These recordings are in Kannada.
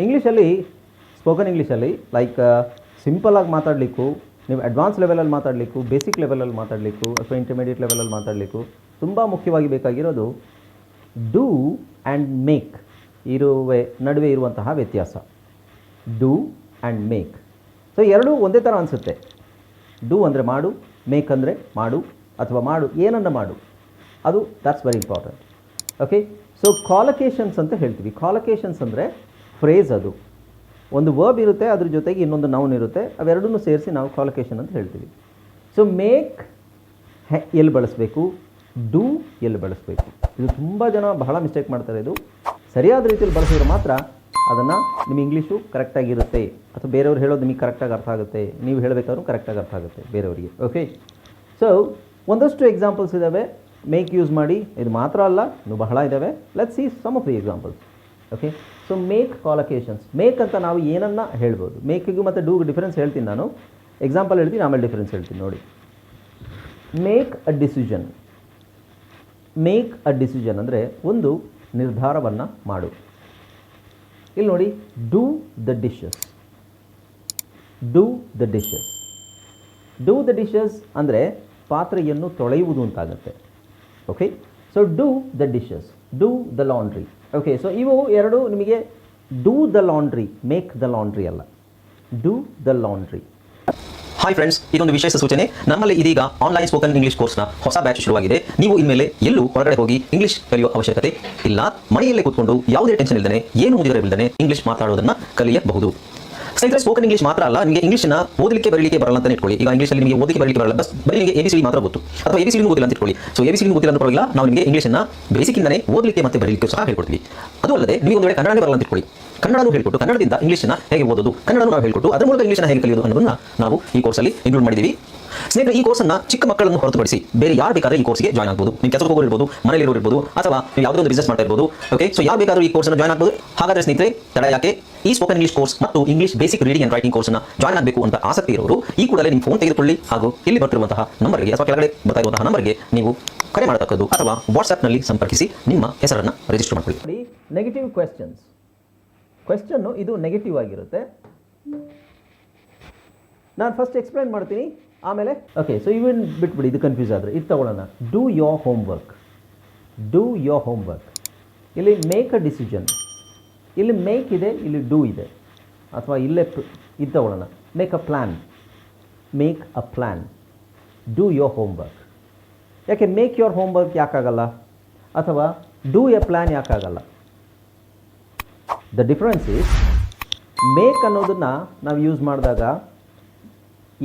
ಇಂಗ್ಲೀಷಲ್ಲಿ ಸ್ಪೋಕನ್ ಇಂಗ್ಲೀಷಲ್ಲಿ ಲೈಕ್ ಸಿಂಪಲಾಗಿ ಮಾತಾಡಲಿಕ್ಕೂ, ನೀವು ಅಡ್ವಾನ್ಸ್ ಲೆವೆಲಲ್ಲಿ ಮಾತಾಡಲಿಕ್ಕೂ ಬೇಸಿಕ್ ಲೆವೆಲಲ್ಲಿ ಮಾತಾಡಲಿಕ್ಕೂ, ಅಥವಾ ಇಂಟರ್ಮೀಡಿಯೇಟ್ ಲೆವೆಲಲ್ಲಿ ಮಾತಾಡಲಿಕ್ಕೂ, ತುಂಬ ಮುಖ್ಯವಾಗಿ ಬೇಕಾಗಿರೋದು ಡೂ ಆ್ಯಂಡ್ ಮೇಕ್ ಇರುವೆ, ನಡುವೆ ಇರುವಂತಹ ವ್ಯತ್ಯಾಸ. ಡೂ ಆ್ಯಂಡ್ ಮೇಕ್ ಸೊ ಎರಡೂ ಒಂದೇ ಥರ ಅನಿಸುತ್ತೆ. ಡೂ ಅಂದರೆ ಮಾಡು ಮೇಕ್ ಅಂದರೆ ಮಾಡು, ಅಥವಾ ಮಾಡು, ಏನನ್ನ ಮಾಡು. ಅದು that's very important okay so collocations ಅಂತ ಹೇಳ್ತೀವಿ. ಕಾಲಕೇಶನ್ಸ್ ಅಂದರೆ ಫ್ರೇಸ್ ಅದು. ಒಂದು ವರ್ಬ್ ಇರುತ್ತೆ, ಅದ್ರ ಜೊತೆಗೆ ಇನ್ನೊಂದು ನೌನ್ ಇರುತ್ತೆ, ಅವೆರಡನ್ನೂ ಸೇರಿಸಿ ನಾವು ಕಾಲಕೇಶನ್ ಅಂತ ಹೇಳ್ತೀವಿ. ಸೊ ಮೇಕ್ ಎಲ್ಲಿ ಬಳಸಬೇಕು? ಡೂ ಎಲ್ಲಿ ಬಳಸಬೇಕು? ಇದು ತುಂಬ ಜನ ಬಹಳ ಮಿಸ್ಟೇಕ್ ಮಾಡ್ತಾರೆ ಇದು. ಸರಿಯಾದ ರೀತಿಯಲ್ಲಿ ಬಳಸಿದ್ರೆ ಮಾತ್ರ ಅದನ್ನು ನಿಮ್ಮ ಇಂಗ್ಲೀಷು ಕರೆಕ್ಟಾಗಿರುತ್ತೆ ಅಥವಾ ಬೇರೆಯವ್ರು ಹೇಳೋದು ನಿಮಗೆ ಕರೆಕ್ಟಾಗಿ ಅರ್ಥ ಆಗುತ್ತೆ. ನೀವು ಹೇಳಬೇಕಾದ್ರೂ ಕರೆಕ್ಟಾಗಿ ಅರ್ಥ ಆಗುತ್ತೆ ಬೇರೆಯವರಿಗೆ ಓಕೆ ಸೊ ಒಂದಷ್ಟು ಎಕ್ಸಾಂಪಲ್ಸ್ ಇದ್ದಾವೆ ಮೇಕ್ ಯೂಸ್ ಮಾಡಿ. ಇದು ಮಾತ್ರ ಅಲ್ಲ, ಇನ್ನು ಬಹಳ ಇದ್ದಾವೆ let see some of the examples okay so make collocations make ಅಂತ ನಾವು ಏನನ್ನ ಹೇಳ್ಬೋದು? ಮೇಕಿಗೂ ಮತ್ತು ಡೂಗೆ ಡಿಫ್ರೆನ್ಸ್ ಹೇಳ್ತೀನಿ ನಾನು. ಎಕ್ಸಾಂಪಲ್ ಹೇಳ್ತೀನಿ, ಆಮೇಲೆ ಡಿಫ್ರೆನ್ಸ್ ಹೇಳ್ತೀನಿ ನೋಡಿ. Make a decision make a decision ಅಂದರೆ ಒಂದು ನಿರ್ಧಾರವನ್ನು ಮಾಡು. ಇಲ್ಲಿ ನೋಡಿ do the dishes do the dishes do the dishes ಅಂದರೆ ಪಾತ್ರೆಯನ್ನು ತೊಳೆಯುವುದು ಅಂತಾಗುತ್ತೆ. Okay so do the dishes do the laundry okay so ಇವು ಎರಡು ನಿಮಗೆ do the laundry make the laundry ಅಲ್ಲ. Do the laundry hi friends ಇದೊಂದು ವಿಶೇಷ ಸೂಚನೆ. ನಮ್ಮಲ್ಲಿ ಇದೀಗ ಆನ್ಲೈನ್ ಸ್ಪೋಕನ್ ಇಂಗ್ಲಿಷ್ ಕೋರ್ಸ್ನ ಹೊಸ ಬ್ಯಾಚ್ ಶುರುವಾಗಿದೆ. ನೀವು ಇನ್ಮೇಲೆ ಎಲ್ಲೂ ಹೊರಗಡೆ ಹೋಗಿ ಇಂಗ್ಲಿಷ್ ಕಲಿಯುವ ಅವಶ್ಯಕತೆ ಇಲ್ಲ. ಮನೆಯಲ್ಲೇ ಕೂತ್ಕೊಂಡು ಯಾವುದೇ ಟೆನ್ಷನ್ ಇಲ್ಲದೆ ಏನು ಮುಗಿದರೆ ಇಲ್ಲದೆ ಇಂಗ್ಲಿಷ್ ಮಾತಾಡೋದನ್ನ ಕಲಿಯಬಹುದು. ಸ್ನೇಹಿತರೆ ಸ್ಪೋಕನ್ ಇಂಗ್ಲಿಷ್ ಮಾತ್ರ ಅಲ್ಲ, ನಿಮಗೆ ನ ಓದಲಿಕ್ಕೆ, ಬರಲಿಕ್ಕೆ ಬರಲ್ಲ ಅಂತ ಇಟ್ಕೊಳ್ಳಿ. ಈಗ ಇಂಗ್ಲಿಷಲ್ಲಿ ನಿಮಗೆ ಓದಲಿಕ್ಕೆ, ಬರಲಿಕ್ಕೆ ಬರಲ್ಲ. ಬಸ್ ಬರೀ ನಿಮಗೆ ಎ ಬಿ ಸಿ ಮಾತ್ರ ಗೊತ್ತು. ಅಥವಾ ಎ ಬಿ ಸಿ ಗೊತ್ತಿಲ್ಲ ಅಂತ ಇಟ್ಕೊಳ್ಳಿ ಸೊ ಎ ಬಿ ಸಿ ಗೊತ್ತಿಲ್ಲ ಅಂತ ಪರವಾಗಿಲ್ಲ, ನಾವು ನಿಮಗೆ ಇಂಗ್ಲಿಷ್ನ ಬೇಸಿಕ್ಕಿಂದನೇ ಓದಲಿಕ್ಕೆ ಮತ್ತೆ ಬರಲಿಕ್ಕೆ ಸಹ ಹೇಳ್ಕೊಡ್ತೀವಿ. ಅದು ಅಲ್ಲದೆ ನೀವು ಒಂದು ವೇಳೆ ಕನ್ನಡನೇ ಬರಲ್ಲ ಅಂತ ಇಟ್ಕೊಳ್ಳಿ ಕನ್ನಡನೂ ಹೇಳ್ಕೊಟ್ಟು, ಕನ್ನಡದಿಂದ ಇಂಗ್ಲಿಷ್ನ ಹೇಗೆ ಓದೋದು, ಕನ್ನಡನೂ ನಾವು ಹೇಳ್ಕೊಟ್ಟು, ಅದರ ಮೂಲಕ ನ ಹೇಗೆ ಕಲಿಯೋದು ಅನ್ನೋದನ್ನ ನಾವು ಈ ಕೋರ್ಸಲ್ಲಿ ಇನ್ಕ್ಲೂಡ್ ಮಾಡಿದ್ದೀವಿ. ಸ್ನೇಹಿತರೆ, ಈ ಕೋರ್ಸನ್ನ ಚಿಕ್ಕ ಮಕ್ಕಳನ್ನು ಹೊರತುಪಡಿಸಿ ಬೇರೆ ಯಾರು ಬೇಕಾದ್ರೆ ಈ ಕೋರ್ಸ್ಗೆ ಜಾಯ್ನ್ ಆಗ್ಬೋದು. ನೀವು ಕೆಲಸಕ್ಕೆ ಹೋಗೋರು ಇರ್ಬೋದು, ಮನೆಯಲ್ಲಿ ಇರ್ಬೋದು, ಅಥವಾ ನೀವು ಯಾವುದೋ ಒಂದು ಬಿಸ್ನೆಸ್ ಮಾಡ್ತಾ ಇರ್ಬೋದು ಓಕೆ ಸೊ ಯಾರು ಬೇಕಾದ್ರೂ ಈ ಕೋರ್ಸ್ನ ಜಾಯ್ನ್ ಆಗ್ಬೋದು. ಹಾಗಾದ್ರೆ ಸ್ನೇಹಿತರೆ, ತಡ ಯಾಕೆ? ಈ ಸ್ಪೋಕನ್ ಇಂಗ್ಲಿಷ್ ಕೋರ್ಸ್ ಮತ್ತು English basic reading and writing ಕೋರ್ಸ್ನ ಜಾಯ್ನ್ ಆಗಬೇಕು ಅಂತ ಆಸಕ್ತಿ ಇರೋರು, ಈ ಕೂಡಲೇ ನಿಮ್ಮ ಫೋನ್ ತೆಗೆದುಕೊಳ್ಳಿ ಹಾಗೂ ಇಲ್ಲಿ ಬರ್ತಿರುವಂತಹ ನಂಬರ್ಗೆ ಅಥವಾ ಕೆಳಗಡೆ ಬರ್ತಾ ಇರುವಂತಹ ನಂಬರ್ಗೆ ನೀವು ಕರೆ ಮಾಡತಕ್ಕದ್ದು ಅಥವಾ ವಾಟ್ಸ್ಆ್ಯಪ್ನಲ್ಲಿ ಸಂಪರ್ಕಿಸಿ ನಿಮ್ಮ ಹೆಸರನ್ನು ರಿಜಿಸ್ಟರ್ ಮಾಡಿಕೊಳ್ಳಿ. ನೆಗೆಟಿವ್ ಕ್ವೆಶನ್ಸ್ ಕ್ವೆಶನ್ನು ಇದು ನೆಗೆಟಿವ್ ಆಗಿರುತ್ತೆ. ನಾನು ಫಸ್ಟ್ ಎಕ್ಸ್ಪ್ಲೈನ್ ಮಾಡ್ತೀನಿ. ಆಮೇಲೆ ಓಕೆ ಸೊ ಇವನ್ ಬಿಟ್ಬಿಡಿ, ಇದು ಕನ್ಫ್ಯೂಸ್ ಆದರೆ. ಇದು ತಗೊಳ್ಳೋಣ. Do your home work do your home work ಇಲ್ಲಿ ಮೇಕ್ ಅ ಡಿಸಿಷನ್ ಇಲ್ಲಿ ಮೇಕ್ ಇದೆ, ಇಲ್ಲಿ ಡೂ ಇದೆ. ಅಥವಾ ಇಲ್ಲೇ ಇದು ತಗೊಳ್ಳೋಣ. Make a plan make a plan do your home work ಯಾಕೆ ಮೇಕ್ ಯೋರ್ ಹೋಮ್ ವರ್ಕ್ ಯಾಕಾಗಲ್ಲ? ಅಥವಾ ಡೂ ಎ ಪ್ಲ್ಯಾನ್ ಯಾಕಾಗಲ್ಲ? ದ ಡಿಫ್ರೆನ್ಸ್ ಇಸ್ ಮೇಕ್ ಅನ್ನೋದನ್ನು ನಾವು ಯೂಸ್ ಮಾಡಿದಾಗ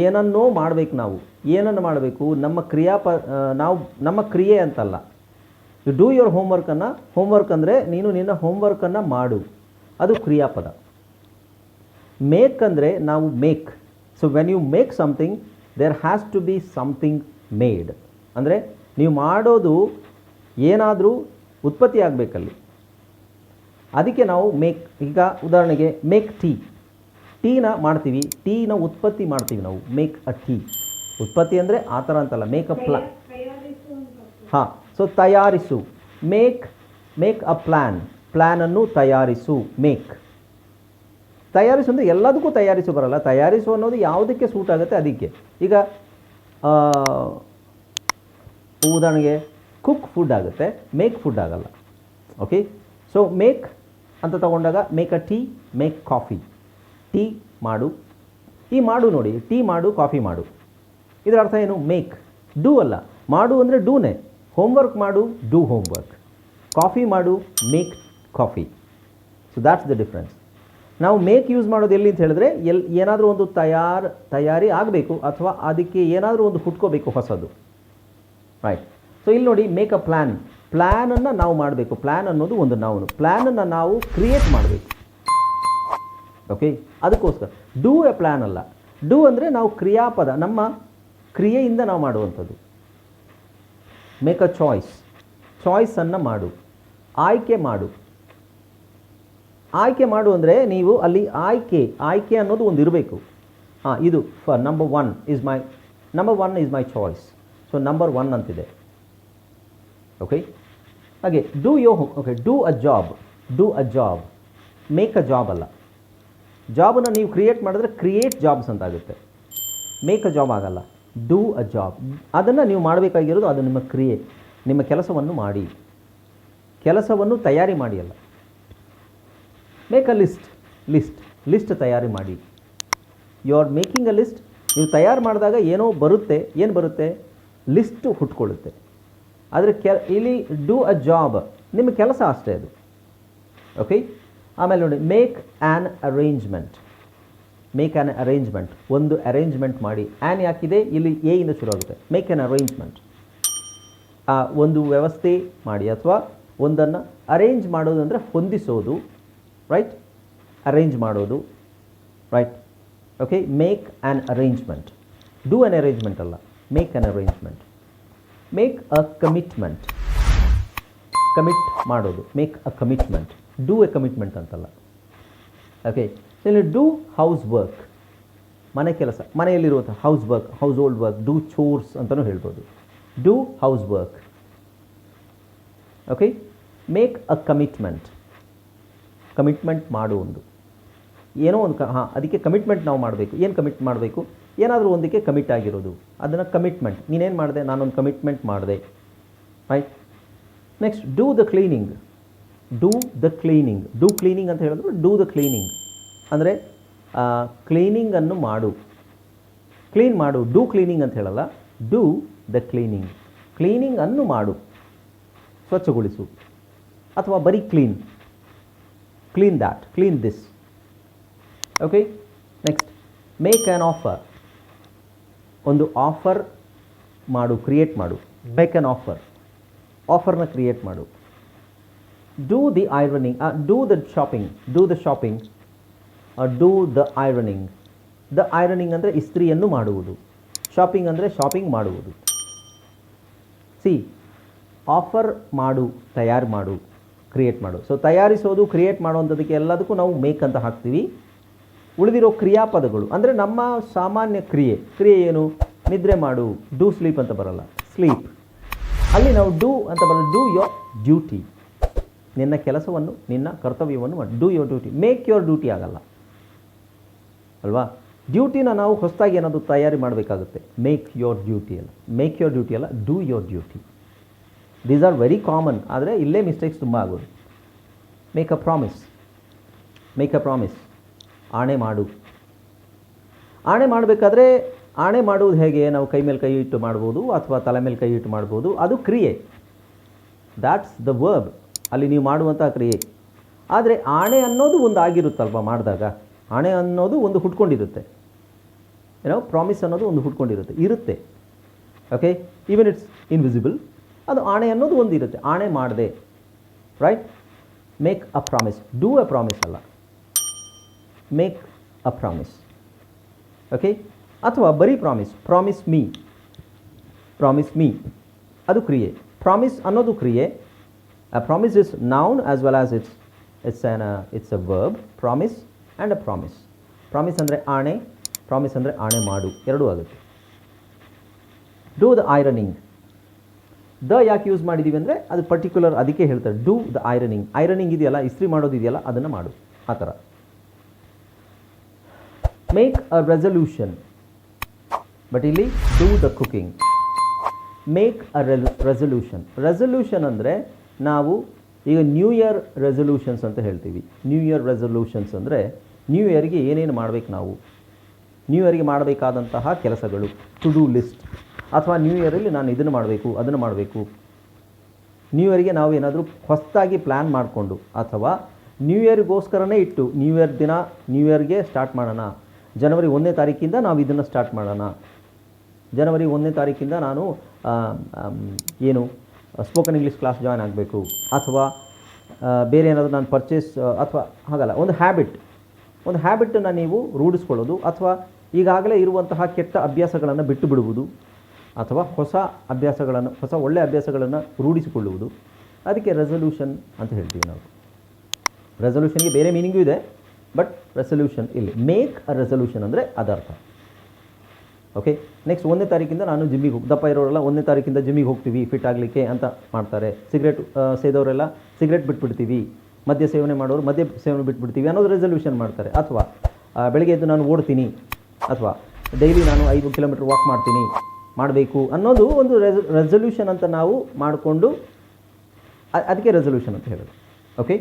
ಏನನ್ನೋ ಮಾಡಬೇಕು ನಾವು, ಏನನ್ನು ಮಾಡಬೇಕು? ನಮ್ಮ ಕ್ರಿಯಾಪ ನಾವು, ನಮ್ಮ ಕ್ರಿಯೆ ಅಂತಲ್ಲ. ಯು ಡೂ ಯೋರ್ ಹೋಮ್ವರ್ಕನ್ನು ಹೋಮ್ವರ್ಕ್ ಅಂದರೆ ನೀನು ನಿನ್ನ ಹೋಮ್ವರ್ಕನ್ನು ಮಾಡು. ಅದು ಕ್ರಿಯಾಪದ. ಮೇಕ್ ಅಂದರೆ ನಾವು make so when you make something there has to be something made ಅಂದರೆ ನೀವು ಮಾಡೋದು ಏನಾದರೂ ಉತ್ಪತ್ತಿ ಆಗಬೇಕಲ್ಲಿ. ಅದಕ್ಕೆ ನಾವು ಮೇಕ್ ಈಗ ಉದಾಹರಣೆಗೆ ಮೇಕ್ ಟೀ ಟೀನ ಮಾಡ್ತೀವಿ, ಟೀನ ಉತ್ಪತ್ತಿ ಮಾಡ್ತೀವಿ ನಾವು ಮೇಕ್ ಅ ಟೀ ಉತ್ಪತ್ತಿ ಅಂದರೆ ಆ ಥರ ಅಂತಲ್ಲ ಮೇಕ್ ಅ ಪ್ಲಾ ಹಾಂ ಸೊ ತಯಾರಿಸು ಮೇಕ್ ಮೇಕ್ ಅ ಪ್ಲ್ಯಾನ್ ಪ್ಲ್ಯಾನನ್ನು ತಯಾರಿಸು ಮೇಕ್ ತಯಾರಿಸು ಅಂದರೆ ಎಲ್ಲದಕ್ಕೂ ತಯಾರಿಸು ಬರಲ್ಲ, ತಯಾರಿಸು ಅನ್ನೋದು ಯಾವುದಕ್ಕೆ ಸೂಟ್ ಆಗುತ್ತೆ ಅದಕ್ಕೆ. ಈಗ ಉದಾಹರಣೆಗೆ ಕುಕ್ ಫುಡ್ ಆಗುತ್ತೆ ಮೇಕ್ ಫುಡ್ ಆಗಲ್ಲ. ಓಕೆ ಸೊ ಮೇಕ್ ಅಂತ ತಗೊಂಡಾಗ make a tea make coffee tea ಮಾಡು. ಈ ಮಾಡು ನೋಡಿ, ಟೀ ಮಾಡು, ಕಾಫಿ ಮಾಡು. ಇದರ ಅರ್ಥ ಏನು? ಮೇಕ್ ಡೂ ಅಲ್ಲ. ಮಾಡು ಅಂದರೆ ಡೂನೇ ಹೋಮ್ವರ್ಕ್ ಮಾಡು ಡೂ ಹೋಮ್ವರ್ಕ್ ಕಾಫಿ ಮಾಡು make coffee. So that's the difference ನಾವು ಮೇಕ್ ಯೂಸ್ ಮಾಡೋದು ಎಲ್ಲಿ ಅಂತ ಹೇಳಿದ್ರೆ ಎಲ್ಲಿ ಏನಾದರೂ ಒಂದು ತಯಾರು, ತಯಾರಿ ಆಗಬೇಕು ಅಥವಾ ಅದಕ್ಕೆ ಏನಾದರೂ ಒಂದು ಹುಟ್ಕೋಬೇಕು ಹೊಸದು. ರೈಟ್ ಸೊ ಇಲ್ಲಿ ನೋಡಿ ಮೇಕ್ ಅ ಪ್ಲ್ಯಾನ್ ಪ್ಲ್ಯಾನನ್ನು ನಾವು ಮಾಡಬೇಕು. ಪ್ಲ್ಯಾನ್ ಅನ್ನೋದು ಒಂದು ನಾವು ಪ್ಲ್ಯಾನನ್ನು ನಾವು ಕ್ರಿಯೇಟ್ ಮಾಡಬೇಕು. ಓಕೆ ಅದಕ್ಕೋಸ್ಕರ ಡೂ ಎ ಪ್ಲ್ಯಾನ್ ಅಲ್ಲ. ಡೂ ಅಂದರೆ ನಾವು ಕ್ರಿಯಾಪದ, ನಮ್ಮ ಕ್ರಿಯೆಯಿಂದ ನಾವು ಮಾಡುವಂಥದ್ದು. ಮೇಕ್ ಅ ಚಾಯ್ಸ್ ಚಾಯ್ಸನ್ನು ಮಾಡು. ಆಯ್ಕೆ ಮಾಡು. ಆಯ್ಕೆ ಮಾಡು ಅಂದರೆ ನೀವು ಅಲ್ಲಿ ಆಯ್ಕೆ ಆಯ್ಕೆ ಅನ್ನೋದು ಒಂದು ಇರಬೇಕು. ಹಾಂ, ಇದು ಫ number one is my number one is my choice so number one ಅಂತಿದೆ. ಓಕೆ ಹಾಗೆ do you okay do a job do a job make a job ಅಲ್ಲ. ಜಾಬನ್ನು ನೀವು ಕ್ರಿಯೇಟ್ ಮಾಡಿದ್ರೆ ಕ್ರಿಯೇಟ್ ಜಾಬ್ಸ್ ಅಂತ ಆಗುತ್ತೆ ಮೇಕ್ ಅ ಜಾಬ್ ಆಗಲ್ಲ. ಡೂ ಅ ಜಾಬ್ ಅದನ್ನು ನೀವು ಮಾಡಬೇಕಾಗಿರೋದು ಅದು ನಿಮ್ಮ ಕ್ರಿಯೆ ನಿಮ್ಮ ಕೆಲಸವನ್ನು ಮಾಡಿ. ಕೆಲಸವನ್ನು ತಯಾರಿ ಮಾಡಿ ಅಲ್ಲ. Make a list list list ತಯಾರಿ ಮಾಡಿ. You are making a list ನೀವು ತಯಾರು ಮಾಡಿದಾಗ ಏನೋ ಬರುತ್ತೆ. ಏನು ಬರುತ್ತೆ? ಲಿಸ್ಟು ಹುಟ್ಕೊಳ್ಳುತ್ತೆ. ಆದರೆ ಕೆ ಇಲ್ಲಿ ಡೂ ಅ ಜಾಬ್ ನಿಮ್ಮ ಕೆಲಸ ಅಷ್ಟೇ ಅದು. ಓಕೆ ಆಮೇಲೆ ನೋಡಿ make an arrangement make an arrangement ಒಂದು ಅರೇಂಜ್ಮೆಂಟ್ ಮಾಡಿ. ಆ್ಯನ್ ಯಾಕಿದೆ? ಇಲ್ಲಿ ಎ ಇಂದ ಶುರು ಆಗುತ್ತೆ. ಮೇಕ್ ಆ್ಯನ್ ಅರೇಂಜ್ಮೆಂಟ್ ಆ, ಒಂದು ವ್ಯವಸ್ಥೆ ಮಾಡಿ ಅಥವಾ ಒಂದನ್ನು ಅರೇಂಜ್ ಮಾಡೋದು ಅಂದರೆ ಹೊಂದಿಸೋದು. ರೈಟ್ ಅರೇಂಜ್ ಮಾಡೋದು. Right okay make an arrangement do an arrangement ಅಲ್ಲ. Make an arrangement make a commitment commit ಮಾಡೋದು. Make a commitment do a commitment ಅಂತಲ್ಲ. ಓಕೆ ಇಲ್ಲಿ ಡೂ ಹೌಸ್ ವರ್ಕ್ ಮನೆ ಕೆಲಸ. ಮನೆಯಲ್ಲಿರುವಂಥ house work house hold work do chores ಅಂತಲೂ ಹೇಳ್ಬೋದು. Do house work okay make a commitment commitment ಮಾಡು ಒಂದು. ಏನೋ ಒಂದು ಹಾಂ, ಅದಕ್ಕೆ ಕಮಿಟ್ಮೆಂಟ್ ನಾವು ಮಾಡಬೇಕು. ಏನು ಕಮಿಟ್ ಮಾಡಬೇಕು? ಏನಾದರೂ ಒಂದಕ್ಕೆ ಕಮಿಟ್ ಆಗಿರೋದು. ಅದನ್ನು ಕಮಿಟ್ಮೆಂಟ್ ನೀನೇನು ಮಾಡಿದೆ? ನಾನೊಂದು ಕಮಿಟ್ಮೆಂಟ್ ಮಾಡಿದೆ. Right next do the cleaning do the cleaning do cleaning ಅಂತ ಹೇಳಿದ್ರು ಡೂ ದ ಕ್ಲೀನಿಂಗ್ ಅಂದರೆ ಕ್ಲೀನಿಂಗನ್ನು ಮಾಡು. ಕ್ಲೀನ್ ಮಾಡು. ಡೂ ಕ್ಲೀನಿಂಗ್ ಅಂತ ಹೇಳಲ್ಲ. ಡೂ ದ ಕ್ಲೀನಿಂಗ್ ಕ್ಲೀನಿಂಗನ್ನು ಮಾಡು. ಸ್ವಚ್ಛಗೊಳಿಸು. ಅಥವಾ ಬರೀ clean clean that clean this okay next make an offer ಒಂದು ಆಫರ್ ಮಾಡು ಕ್ರಿಯೇಟ್ ಮಾಡು. ಮೇಕ್ ಆ್ಯನ್ ಆಫರ್ ಆಫರ್ನ ಕ್ರಿಯೇಟ್ ಮಾಡು. Do the ironing do the shopping the the shopping do the ironing the ironing ಅಂದರೆ ಇಸ್ತ್ರಿಯನ್ನು ಮಾಡುವುದು. ಶಾಪಿಂಗ್ ಅಂದರೆ ಶಾಪಿಂಗ್ ಮಾಡುವುದು. ಸಿ ಆಫರ್ ಮಾಡು, ತಯಾರು ಮಾಡು ಕ್ರಿಯೇಟ್ ಮಾಡು. ಸೊ ತಯಾರಿಸೋದು ಕ್ರಿಯೇಟ್ ಮಾಡುವಂಥದ್ದಕ್ಕೆ ಎಲ್ಲದಕ್ಕೂ ನಾವು ಮೇಕ್ ಅಂತ ಹಾಕ್ತೀವಿ. ಉಳಿದಿರೋ ಕ್ರಿಯಾಪದಗಳು, ಅಂದರೆ ನಮ್ಮ ಸಾಮಾನ್ಯ ಕ್ರಿಯೆ. ಕ್ರಿಯೆ ಏನು? ನಿದ್ರೆ ಮಾಡು ಡೂ ಸ್ಲೀಪ್ ಅಂತ ಬರಲ್ಲ. ಸ್ಲೀಪ್ ಅಲ್ಲಿ ನಾವು ಡೂ ಅಂತ ಬರಲ್ಲ ಡೂ ಯೋರ್ ಡ್ಯೂಟಿ ನಿನ್ನ ಕೆಲಸವನ್ನು, ನಿನ್ನ ಕರ್ತವ್ಯವನ್ನು ಮಾಡಿ. Do your duty make your duty ಆಗಲ್ಲ. ಅಲ್ವಾ? ಡ್ಯೂಟಿನ ನಾವು ಹೊಸದಾಗಿ ಏನಾದರೂ ತಯಾರಿ ಮಾಡಬೇಕಾಗುತ್ತೆ. ಮೇಕ್ ಯೋರ್ ಡ್ಯೂಟಿ ಅಲ್ಲ. ಮೇಕ್ ಯೋರ್ ಡ್ಯೂಟಿ ಅಲ್ಲ. Do your duty these are very common ಆದರೆ ಇಲ್ಲೇ ಮಿಸ್ಟೇಕ್ಸ್ ತುಂಬ ಆಗೋದು. Make a promise make a promise ಆಣೆ ಮಾಡು. ಆಣೆ ಮಾಡಬೇಕಾದ್ರೆ ಆಣೆ ಮಾಡುವುದು ಹೇಗೆ? ನಾವು ಕೈ ಮೇಲೆ ಕೈ ಇಟ್ಟು ಮಾಡ್ಬೋದು ಅಥವಾ ತಲೆ ಮೇಲೆ ಕೈ ಇಟ್ಟು ಮಾಡ್ಬೋದು. ಅದು ಕ್ರಿಯೆ. ದ್ಯಾಟ್ಸ್ ದ ವರ್ಬ್ ಅಲ್ಲಿ ನೀವು ಮಾಡುವಂಥ ಕ್ರಿಯೆ. ಆದರೆ ಆಣೆ ಅನ್ನೋದು ಒಂದು ಆಗಿರುತ್ತಲ್ವ ಮಾಡಿದಾಗ? ಆಣೆ ಅನ್ನೋದು ಒಂದು ಹುಟ್ಕೊಂಡಿರುತ್ತೆ. ಏನೋ ಪ್ರಾಮಿಸ್ ಅನ್ನೋದು ಒಂದು ಹುಟ್ಕೊಂಡಿರುತ್ತೆ. ಇರುತ್ತೆ. ಓಕೆ ಈವನ್ ಇಟ್ಸ್ ಇನ್ವಿಸಿಬಲ್ ಅದು ಆಣೆ ಅನ್ನೋದು ಒಂದು ಇರುತ್ತೆ. ಆಣೆ ಮಾಡಿದೆ. Right make a promise do a promise ಅಲ್ಲ. ಮೇಕ್ ಅ ಪ್ರಾಮಿಸ್ ಓಕೆ ಅಥವಾ ಬರೀ promise promise me promise me ಅದು ಕ್ರಿಯೆ. ಪ್ರಾಮಿಸ್ ಅನ್ನೋದು ಕ್ರಿಯೆ. Promise is noun as well as it's it's an it's a verb promise and a promise promise ಅಂದರೆ ಆಣೆ ಪ್ರಾಮಿಸ್ ಅಂದರೆ ಆಣೆ ಮಾಡು, ಎರಡೂ ಆಗುತ್ತೆ. ಡೂ ದ ಐರನಿಂಗ್ ದ ಯಾಕೆ ಯೂಸ್ ಮಾಡಿದ್ದೀವಿ ಅಂದರೆ ಅದು ಪರ್ಟಿಕ್ಯುಲರ್ ಅದಕ್ಕೆ ಹೇಳ್ತಾರೆ. ಡೂ ದ ಐರನಿಂಗ್ ಐರನಿಂಗ್ ಇದೆಯಲ್ಲ, ಇಸ್ತ್ರಿ ಮಾಡೋದಿದೆಯಲ್ಲ ಅದನ್ನು ಮಾಡು. ಆ ಥರ. ಮೇಕ್ ಅ ರೆಸಲ್ಯೂಷನ್ ಬಟ್ ಇಲ್ಲಿ do the cooking make a resolution resolution ಅಂದರೆ ನಾವು ಈಗ ನ್ಯೂ ಇಯರ್ ರೆಸಲ್ಯೂಷನ್ಸ್ ಅಂತ ಹೇಳ್ತೀವಿ. ನ್ಯೂ ಇಯರ್ ರೆಸೊಲ್ಯೂಷನ್ಸ್ ಅಂದರೆ ನ್ಯೂ ಇಯರ್ಗೆ ಏನೇನು ಮಾಡಬೇಕು ನಾವು? ನ್ಯೂ ಇಯರ್ಗೆ ಮಾಡಬೇಕಾದಂತಹ ಕೆಲಸಗಳು ಟು ಡೂ ಲಿಸ್ಟ್ ಅಥವಾ ನ್ಯೂ ಇಯರಲ್ಲಿ ನಾನು ಇದನ್ನು ಮಾಡಬೇಕು, ಅದನ್ನು ಮಾಡಬೇಕು. ನ್ಯೂ ಇಯರ್ಗೆ ನಾವು ಏನಾದರೂ ಹೊಸದಾಗಿ ಪ್ಲ್ಯಾನ್ ಮಾಡಿಕೊಂಡು ಅಥವಾ ನ್ಯೂ ಇಯರ್ಗೋಸ್ಕರನೇ ಇಟ್ಟು ನ್ಯೂ ಇಯರ್ ದಿನ ನ್ಯೂ ಇಯರ್ಗೆ ಸ್ಟಾರ್ಟ್ ಮಾಡೋಣ. ಜನವರಿ ಒಂದನೇ ತಾರೀಕಿಂದ ನಾವು ಇದನ್ನು ಸ್ಟಾರ್ಟ್ ಮಾಡೋಣ. ಜನವರಿ ಒಂದನೇ ತಾರೀಕಿಂದ ನಾನು ಏನು? ಸ್ಪೋಕನ್ ಇಂಗ್ಲೀಷ್ ಕ್ಲಾಸ್ ಜಾಯ್ನ್ ಆಗಬೇಕು. ಅಥವಾ ಬೇರೆ ಏನಾದರೂ ನಾನು ಪರ್ಚೇಸ್ ಅಥವಾ ಹಾಗಲ್ಲ, ಒಂದು ಹ್ಯಾಬಿಟ್ ಒಂದು ಹ್ಯಾಬಿಟನ್ನು ನೀವು ರೂಢಿಸ್ಕೊಳ್ಳೋದು, ಅಥವಾ ಈಗಾಗಲೇ ಇರುವಂತಹ ಕೆಟ್ಟ ಅಭ್ಯಾಸಗಳನ್ನು ಬಿಟ್ಟು ಬಿಡುವುದು ಅಥವಾ ಹೊಸ ಅಭ್ಯಾಸಗಳನ್ನು, ಹೊಸ ಒಳ್ಳೆಯ ಅಭ್ಯಾಸಗಳನ್ನು ರೂಢಿಸಿಕೊಳ್ಳುವುದು. ಅದಕ್ಕೆ ರೆಸೊಲ್ಯೂಷನ್ ಅಂತ ಹೇಳ್ತೀವಿ ನಾವು. ರೆಸೊಲ್ಯೂಷನ್ಗೆ ಬೇರೆ ಮೀನಿಂಗೂ ಇದೆ ಬಟ್ ರೆಸೊಲ್ಯೂಷನ್ ಇಲ್ಲಿ. ಮೇಕ್ ಅ ರೆಸೊಲ್ಯೂಷನ್ ಅಂದರೆ ಅದರ್ಥ. ಓಕೆ ನೆಕ್ಸ್ಟ್ ಒಂದನೇ ತಾರೀಕಿಂದ ನಾನು ಜಿಮ್ಮಿಗೆ ಹೋಗಿ, ದಪ್ಪ ಇರೋರೆಲ್ಲ ಒಂದನೇ ತಾರೀಕಿಂದ ಜಿಮ್ಮಿಗೆ ಹೋಗ್ತೀವಿ ಫಿಟ್ ಆಗಲಿಕ್ಕೆ ಅಂತ ಮಾಡ್ತಾರೆ. ಸಿಗರೇಟ್ ಸೇದವರೆಲ್ಲ ಸಿಗರೇಟ್ ಬಿಟ್ಬಿಡ್ತೀವಿ. ಮದ್ಯ ಸೇವನೆ ಮಾಡೋರು ಮದ್ಯ ಸೇವನೆ ಬಿಟ್ಬಿಡ್ತೀವಿ ಅನ್ನೋದು ರೆಸಲ್ಯೂಷನ್ ಮಾಡ್ತಾರೆ. ಅಥವಾ ಬೆಳಗ್ಗೆ ಎದ್ದು ನಾನು ಓಡ್ತೀನಿ, ಅಥವಾ ಡೈಲಿ ನಾನು ಐದು ಕಿಲೋಮೀಟ್ರ್ ವಾಕ್ ಮಾಡ್ತೀನಿ, ಮಾಡಬೇಕು ಅನ್ನೋದು ಒಂದು ರೆಸಲ್ಯೂಷನ್ ಅಂತ ನಾವು ಮಾಡಿಕೊಂಡು ಅದಕ್ಕೆ ರೆಸಲ್ಯೂಷನ್ ಅಂತ ಹೇಳೋದು. ಓಕೆ